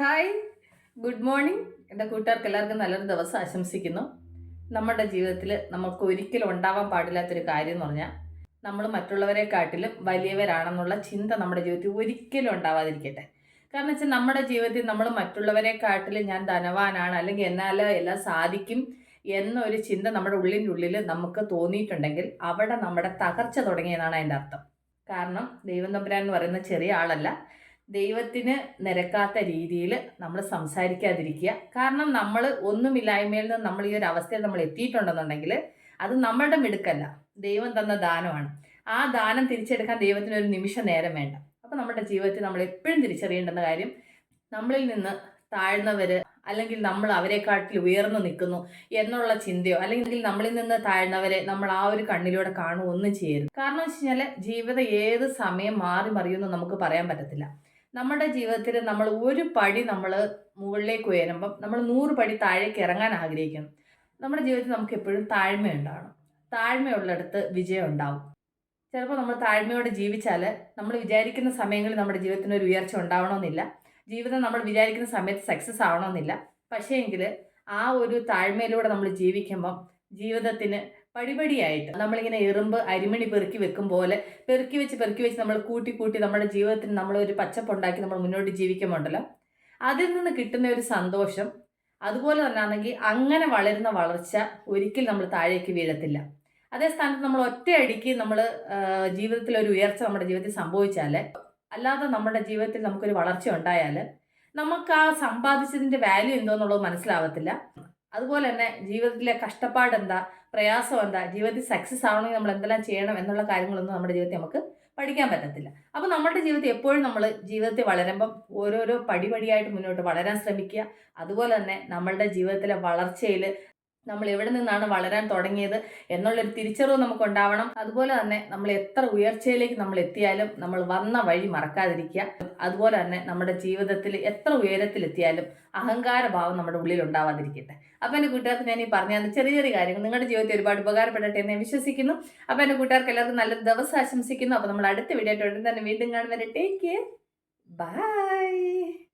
Hi good morning എന്റെ കൂട്ടുകാർക്ക് എല്ലാവർക്കും നല്ലൊരു ദിവസം ആശംസിക്കുന്നു. നമ്മുടെ ജീവിതത്തിൽ നമുക്ക് ഒരിക്കലും ഉണ്ടാവാൻ പാടില്ലാത്തൊരു കാര്യം എന്ന് പറഞ്ഞാൽ നമ്മൾ മറ്റുള്ളവരെക്കാട്ടിലും വലിയവരാണെന്നുള്ള ചിന്ത നമ്മുടെ ജീവിതത്തിൽ ഒരിക്കലും ഉണ്ടാവാതിരിക്കട്ടെ. കാരണം വെച്ചാൽ നമ്മുടെ ജീവിതത്തിൽ നമ്മൾ മറ്റുള്ളവരെക്കാട്ടിലും ഞാൻ ധനവാനാണ് അല്ലെങ്കിൽ എന്നാൽ എല്ലാം സാധിക്കും എന്നൊരു ചിന്ത നമ്മുടെ ഉള്ളിന്റെ ഉള്ളിൽ നമുക്ക് തോന്നിയിട്ടുണ്ടെങ്കിൽ അവിടെ നമ്മുടെ തകർച്ച തുടങ്ങിയെന്നാണ് അതിന്റെ അർത്ഥം. കാരണം ദൈവം തമ്പുരാൻ എന്ന് പറയുന്ന ചെറിയ ആളല്ല. ദൈവത്തിന് നിരക്കാത്ത രീതിയിൽ നമ്മൾ സംസാരിക്കാതിരിക്കുക. കാരണം നമ്മൾ ഒന്നുമില്ലായ്മയിൽ നിന്ന് നമ്മൾ ഈ ഒരു അവസ്ഥയിൽ നമ്മൾ എത്തിയിട്ടുണ്ടെന്നുണ്ടെങ്കിൽ അത് നമ്മളുടെ മിടുക്കല്ല. ദൈവം തന്ന ദാനമാണ്. ആ ദാനം തിരിച്ചെടുക്കാൻ ദൈവത്തിന് ഒരു നിമിഷ നേരം വേണ്ട. അപ്പോൾ നമ്മുടെ ജീവിതത്തിൽ നമ്മൾ എപ്പോഴും തിരിച്ചറിയേണ്ടുന്ന കാര്യം നമ്മളിൽ നിന്ന് താഴ്ന്നവർ അല്ലെങ്കിൽ നമ്മൾ അവരെക്കാട്ടിൽ ഉയർന്നു നിൽക്കുന്നു എന്നുള്ള ചിന്തയോ അല്ലെങ്കിൽ നമ്മളിൽ നിന്ന് താഴ്ന്നവരെ നമ്മൾ ആ ഒരു കണ്ണിലൂടെ കാണുക ഒന്നും ചെയ്യരുത്. കാരണം വെച്ച് കഴിഞ്ഞാൽ ജീവിതം ഏത് സമയം മാറി മറിയുമെന്ന് നമുക്ക് പറയാൻ പറ്റത്തില്ല. നമ്മുടെ ജീവിതത്തിൽ നമ്മൾ ഒരു പടി നമ്മൾ മുകളിലേക്ക് ഉയരുമ്പം നമ്മൾ നൂറ് പടി താഴേക്ക് ഇറങ്ങാൻ ആഗ്രഹിക്കുന്നു. നമ്മുടെ ജീവിതത്തിൽ നമുക്ക് എപ്പോഴും താഴ്മയുണ്ടാവണം. താഴ്മയുള്ളിടത്ത് വിജയം ഉണ്ടാവും. ചിലപ്പോൾ നമ്മൾ താഴ്മയോടെ ജീവിച്ചാൽ നമ്മൾ വിചാരിക്കുന്ന സമയങ്ങളിൽ നമ്മുടെ ജീവിതത്തിന് ഒരു ഉയർച്ച ഉണ്ടാവണമെന്നില്ല. ജീവിതം നമ്മൾ വിചാരിക്കുന്ന സമയത്ത് സക്സസ് ആവണമെന്നില്ല. പക്ഷേ എങ്കിൽ ആ ഒരു താഴ്മയിലൂടെ നമ്മൾ ജീവിക്കുമ്പം ജീവിതത്തിന് പടിപടിയായിട്ട് നമ്മളിങ്ങനെ എറുമ്പ് അരിമണി പെറുക്കി വെക്കും പോലെ പെറുക്കി വെച്ച് പെറുക്കി വെച്ച് നമ്മൾ കൂട്ടി കൂട്ടി നമ്മുടെ ജീവിതത്തിന് നമ്മളൊരു പച്ചപ്പുണ്ടാക്കി നമ്മൾ മുന്നോട്ട് ജീവിക്കുമ്പോണ്ടല്ലോ അതിൽ നിന്ന് കിട്ടുന്ന ഒരു സന്തോഷം അതുപോലെ തന്നെ ആണെങ്കിൽ അങ്ങനെ വളരുന്ന വളർച്ച ഒരിക്കലും നമ്മൾ താഴേക്ക് വീഴത്തില്ല. അതേ സ്ഥാനത്ത് നമ്മൾ ഒറ്റയടിക്ക് നമ്മൾ ജീവിതത്തിൽ ഒരു ഉയർച്ച നമ്മുടെ ജീവിതത്തിൽ സംഭവിച്ചാൽ അല്ലാതെ നമ്മുടെ ജീവിതത്തിൽ നമുക്കൊരു വളർച്ച ഉണ്ടായാൽ നമുക്ക് ആ സമ്പാദിച്ചതിന്റെ വാല്യൂ എന്തോന്നുള്ളത് മനസ്സിലാവത്തില്ല. അതുപോലെ തന്നെ ജീവിതത്തിലെ കഷ്ടപ്പാട് എന്താ പ്രയാസം എന്താ ജീവിതത്തിൽ സക്സസ് ആവണമെങ്കിൽ നമ്മൾ എന്തെല്ലാം ചെയ്യണം എന്നുള്ള കാര്യങ്ങളൊന്നും നമ്മുടെ ജീവിതത്തിൽ നമുക്ക് പഠിക്കാൻ പറ്റത്തില്ല. അപ്പോൾ നമ്മുടെ ജീവിതത്തിൽ എപ്പോഴും നമ്മൾ ജീവിതത്തിൽ വളരുമ്പം ഓരോരോ പടിപടിയായിട്ട് മുന്നോട്ട് വളരാൻ ശ്രമിക്കുക. അതുപോലെ തന്നെ നമ്മളുടെ ജീവിതത്തിലെ വളർച്ചയിൽ നമ്മൾ എവിടെ നിന്നാണ് വളരാൻ തുടങ്ങിയത് എന്നുള്ളൊരു തിരിച്ചറിവ് നമുക്ക് ഉണ്ടാവണം അതുപോലെ തന്നെ നമ്മൾ എത്ര ഉയർച്ചയിലേക്ക് നമ്മൾ എത്തിയാലും നമ്മൾ വന്ന വഴി മറക്കാതിരിക്കുക. അതുപോലെ തന്നെ നമ്മുടെ ജീവിതത്തിൽ എത്ര ഉയരത്തിലെത്തിയാലും അഹങ്കാരഭാവം നമ്മുടെ ഉള്ളിൽ ഉണ്ടാവാതിരിക്കട്ടെ. അപ്പോൾ എന്റെ കൂട്ടുകാർക്ക് ഞാൻ ഈ പറഞ്ഞ ചെറിയ ചെറിയ കാര്യങ്ങൾ നിങ്ങളുടെ ജീവിതത്തിൽ ഒരുപാട് ഉപകാരപ്പെടട്ടെ എന്ന് വിശ്വസിക്കുന്നു. അപ്പോൾ എന്റെ കൂട്ടുകാർക്ക് എല്ലാവർക്കും നല്ലൊരു ദിവസം ആശംസിക്കുന്നു. അപ്പോൾ നമ്മൾ അടുത്ത വീഡിയോ ആയിട്ട് തന്നെ വീണ്ടും കാണുന്നവരെ ടേക്ക് കെയർ ബൈ